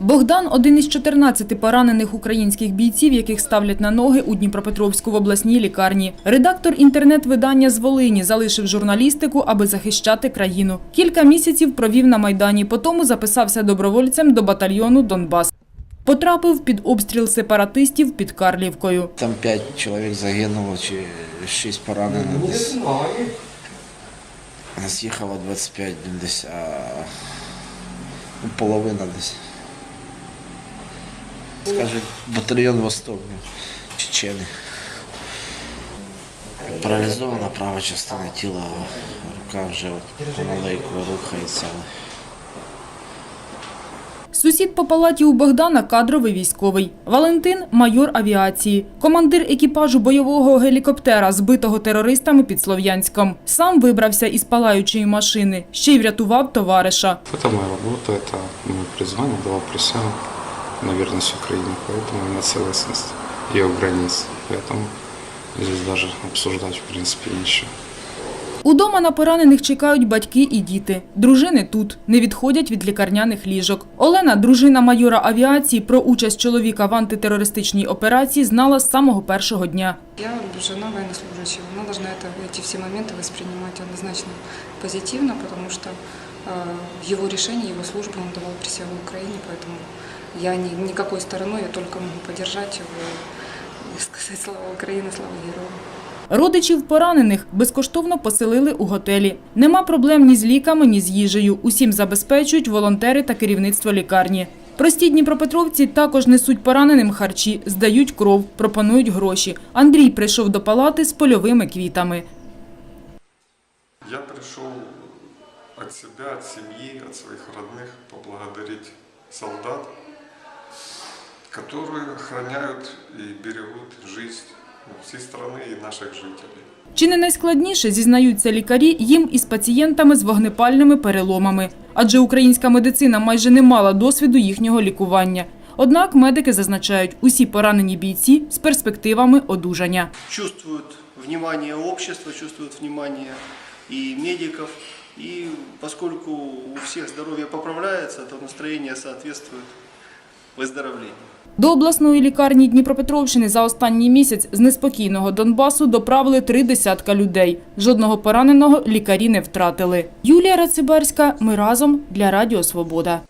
Богдан – один із 14 поранених українських бійців, яких ставлять на ноги у Дніпропетровську в обласній лікарні. Редактор інтернет-видання з Волині залишив журналістику, аби захищати країну. Кілька місяців провів на Майдані, потім записався добровольцем до батальйону «Донбас». Потрапив під обстріл сепаратистів під Карлівкою. Там п'ять чоловік загинуло чи шість поранено десь. Нас їхало 25 десь, а ну, половина десь. Скажуть, батальйон Восток, чечени. Паралізована права частина тіла, рука вже от помаленьку рухається. але Сусід по палаті у Богдана – кадровий військовий. Валентин – майор авіації. Командир екіпажу бойового гелікоптера, збитого терористами під Слов'янськом. Сам вибрався із палаючої машини, ще й врятував товариша. Это моя работа, это мое призвание, дала присягу на верность Украине, поэтому на целостность ее границ. Поэтому здесь даже обсуждать в принципе ничего. Удома на поранених чекають батьки і діти. Дружини тут, не відходять від лікарняних ліжок. Олена, дружина майора авіації, про участь чоловіка в антитерористичній операції знала з самого першого дня. Я жена военнослужащего, она должна это, эти все моменты воспринимать однозначно позитивно, потому что э, его решение, его служба, он давал присягу Украине, поэтому я ни, никакой стороной, я только могу поддержать его и сказать слава Украине, слава героям. Родичів поранених безкоштовно поселили у готелі. Нема проблем ні з ліками, ні з їжею. Усім забезпечують волонтери та керівництво лікарні. Прості дніпропетровці також несуть пораненим харчі, здають кров, пропонують гроші. Андрій прийшов до палати з польовими квітами. Я пришел от себя, от семьи, от своих родных поблагодарить солдат, которые охраняют и берегут жизнь всей страны и наших жителей. Чи не найскладніше, зізнаються лікарі, їм із пацієнтами з вогнепальними переломами. Адже українська медицина майже не мала досвіду їхнього лікування. Однак медики зазначають, усі поранені бійці з перспективами одужання. Чувствуют внимание общества, чувствуют внимание и медиков. И поскольку у всех здоровье поправляется, то настроение соответствует выздоровлению. До обласної лікарні Дніпропетровщини за останній місяць з неспокійного Донбасу доправили три десятка людей. Жодного пораненого лікарі не втратили. Юлія Рациберська. Ми разом для Радіо Свобода.